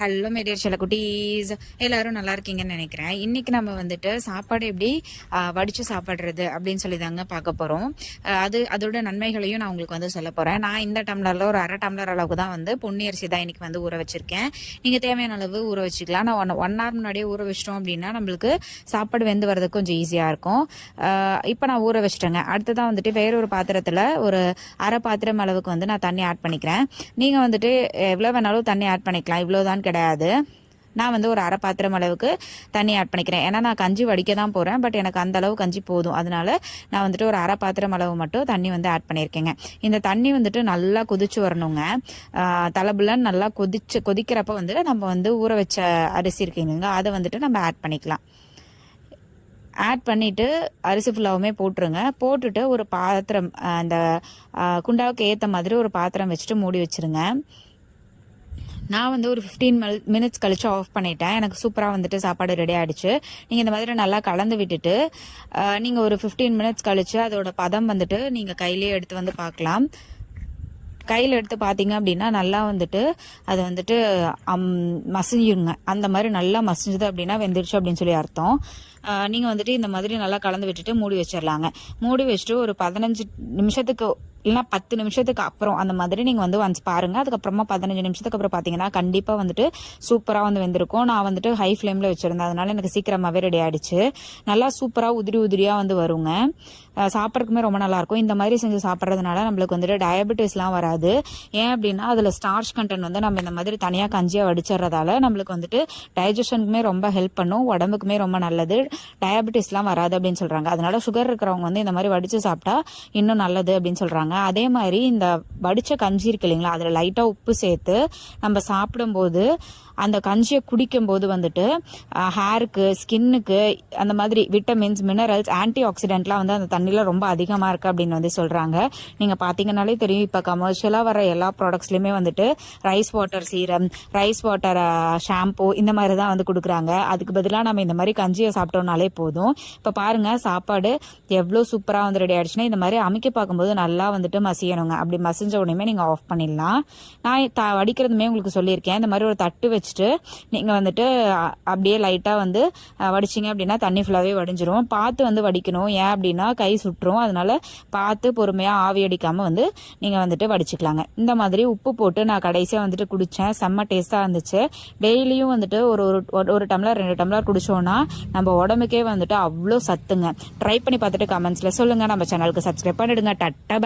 Hello my dear சில குட்டீஸ் எல்லாரும் நல்லா இருக்கீங்கன்னு நினைக்கிறேன். இன்னைக்கு நம்ம வந்துட்டு சாப்பாடு எப்படி வடித்து வடிச்சு சாப்பிட்றது அப்படின்னு சொல்லி தாங்க பார்க்க போகிறோம் அது அதோட நன்மைகளையும் நான் உங்களுக்கு வந்து சொல்ல போகிறேன் நான் இந்த டம்ளரில் ஒரு அரை டம்ளர் அளவுக்கு தான் வந்து பொன்னி அரிசி தான் இன்னைக்கு வந்து ஊற வச்சிருக்கேன். நீங்கள் தேவையான அளவு ஊற வச்சுக்கலாம். நான் ஒன் ஒன் ஹவர் முன்னாடியே ஊற வச்சிட்டோம் அப்படின்னா நம்மளுக்கு சாப்பாடு வெந்து வரதுக்கு கொஞ்சம் ஈஸியாக இருக்கும். இப்போ நான் ஊற வச்சிட்டேங்க. அடுத்ததான் வந்துட்டு வேற ஒரு பாத்திரத்தில் ஒரு அரை பாத்திரம் அளவுக்கு வந்து நான் தண்ணி ஆட் பண்ணிக்கிறேன். நீங்கள் வந்துட்டு எவ்வளோ வேணாலும் தண்ணி ஆட் பண்ணிக்கலாம். இவ்வளோதான் கிடையாது. நான் வந்து ஒரு அரை பாத்திரம் அளவுக்கு தண்ணி ஆட் பண்ணிக்கிறேன். ஏன்னா நான் கஞ்சி வடிக்க தான் போகிறேன் பட் எனக்கு அந்த அளவு கஞ்சி போதும். அதனால நான் வந்துட்டு ஒரு அரை பாத்திரம் அளவு மட்டும் தண்ணி வந்து ஆட் பண்ணியிருக்கேங்க. இந்த தண்ணி வந்துட்டு நல்லா கொதிச்சு வரணுங்க. தலைபுலன்னு நல்லா கொதிச்சு கொதிக்கிறப்ப வந்துட்டு நம்ம வந்து ஊற வச்ச அரிசி இருக்குங்க அதை வந்துட்டு நம்ம ஆட் பண்ணிக்கலாம். ஆட் பண்ணிவிட்டு அரிசி ஃபுல்லாவுமே போட்டுருங்க. போட்டுட்டு ஒரு பாத்திரம் அந்த குண்டாவுக்கு ஏற்ற மாதிரி ஒரு பாத்திரம் வச்சுட்டு மூடி வச்சிருங்க. நான் வந்து ஒரு ஃபிஃப்டீன் மினிட்ஸ் கழிச்சு ஆஃப் பண்ணிட்டேன். எனக்கு சூப்பராக வந்துட்டு சாப்பாடு ரெடி ஆயிடுச்சு. நீங்கள் இந்த மாதிரி நல்லா கலந்து விட்டுட்டு நீங்கள் ஒரு ஃபிஃப்டீன் மினிட்ஸ் கழிச்சு அதோட பதம் வந்துட்டு நீங்கள் கையிலேயே எடுத்து வந்து பார்க்கலாம். கையில் எடுத்து பார்த்தீங்க அப்படின்னா நல்லா வந்துட்டு அது வந்துட்டு அம் மசிஞ்சுங்க அந்த மாதிரி நல்லா மசிஞ்சுது அப்படின்னா வெந்துருச்சு அப்படின்னு சொல்லி அர்த்தம். நீங்கள் வந்துட்டு இந்த மாதிரி நல்லா கலந்து விட்டுட்டு மூடி வச்சிடலாங்க மூடி வச்சுட்டு ஒரு பதினஞ்சு நிமிஷத்துக்கு இல்லைன்னா பத்து நிமிஷத்துக்கு அப்புறம் அந்த மாதிரி நீங்கள் வந்து ஒன்ஸ் பாருங்க. அதுக்கப்புறமா பதினஞ்சு நிமிஷத்துக்கு அப்புறம் பார்த்தீங்கன்னா கண்டிப்பாக வந்துட்டு சூப்பராக வந்து வெந்திருக்கும். நான் வந்துட்டு ஹை ஃப்ளேமில் வச்சுருந்தேன். அதனால எனக்கு சீக்கிரமாகவே ரெடி ஆகிடுச்சு நல்லா சூப்பராக உதிரி உதிரியாக வந்து வருங்க. சாப்பிட்றதுக்குமே ரொம்ப நல்லாயிருக்கும். இந்த மாதிரி செஞ்சு சாப்பிட்றதுனால நம்மளுக்கு வந்துட்டு டயபெட்டிஸ்லாம் வராது. ஏன் அப்படின்னா அதில் ஸ்டார்ச் கண்டென்ட் வந்து நம்ம இந்த மாதிரி தனியாக கஞ்சியாக வடிச்சிடுறதால நம்மளுக்கு வந்துட்டு டைஜஷனுக்குமே ரொம்ப ஹெல்ப் பண்ணும். உடம்புக்குமே ரொம்ப நல்லது. டயபெட்டிஸ்லாம் வராது அப்படின்னு சொல்கிறாங்க அதனால சுகர் இருக்கிறவங்க வந்து இந்த மாதிரி வடித்து சாப்பிட்டா இன்னும் நல்லது அப்படின்னு சொல்கிறாங்க அதே மாதிரி இந்த வடித்த கஞ்சி இருக்கு இல்லைங்களா அதில் லைட்டாக உப்பு சேர்த்து நம்ம சாப்பிடும்போது அந்த கஞ்சியை குடிக்கும்போது வந்துட்டு ஹேருக்கு ஸ்கின்னுக்கு அந்த மாதிரி விட்டமின்ஸ் மினரல்ஸ் ஆன்டி ஆக்சிடென்ட்லாம் வந்து அந்த தண்ணியில் ரொம்ப அதிகமாக இருக்குது அப்படின்னு வந்து சொல்கிறாங்க நீங்கள் பார்த்தீங்கன்னாலே தெரியும் இப்போ கமர்ஷியலாக வர எல்லா ப்ராடக்ட்ஸ்லையுமே வந்துட்டு rice water serum rice water shampoo இந்த மாதிரி தான் வந்து கொடுக்குறாங்க. அதுக்கு பதிலாக நம்ம இந்த மாதிரி கஞ்சியை சாப்பிட்டோம்னாலே போதும். இப்போ பாருங்கள் சாப்பாடு எவ்வளோ சூப்பராக வந்து ரெடி ஆகிடுச்சுன்னா இந்த மாதிரி அமைக்க பார்க்கும்போது நல்லா வந்துட்டு மசியணுங்க. அப்படி மசிஞ்ச உடனே நீங்கள் ஆஃப் பண்ணிடலாம். நான் த வடிக்கிறதுமே உங்களுக்கு சொல்லியிருக்கேன். இந்த மாதிரி ஒரு தட்டு வச்சுட்டு நீங்கள் வந்துட்டு அப்படியே லைட்டாக வந்து வடிச்சிங்க அப்படின்னா தண்ணி ஃபுல்லாகவே வடிஞ்சிரும். பார்த்து வந்து வடிக்கணும். ஏன் அப்படின்னா கை சுட்டுரும் அதனால பார்த்து பொறுமையாக ஆவி அடிக்காமல் வந்து நீங்கள் வந்துட்டு வடிச்சுக்கலாங்க. இந்த மாதிரி உப்பு போட்டு நான் கடைசியாக வந்துட்டு குடித்தேன் செம்ம டேஸ்ட்டாக இருந்துச்சு. டெய்லியும் வந்துட்டு ஒரு ஒரு ஒரு- டம்ளர் ரெண்டு டம்ளர் குடித்தோன்னா நம்ம உடம்புக்கே வந்துட்டு அவ்வளோ சத்துங்க. ட்ரை பண்ணி பார்த்துட்டு கமெண்ட்ஸில் சொல்லுங்கள் நம்ம சேனலுக்கு சப்ஸ்கிரைப் பண்ணிடுங்க. டட்டா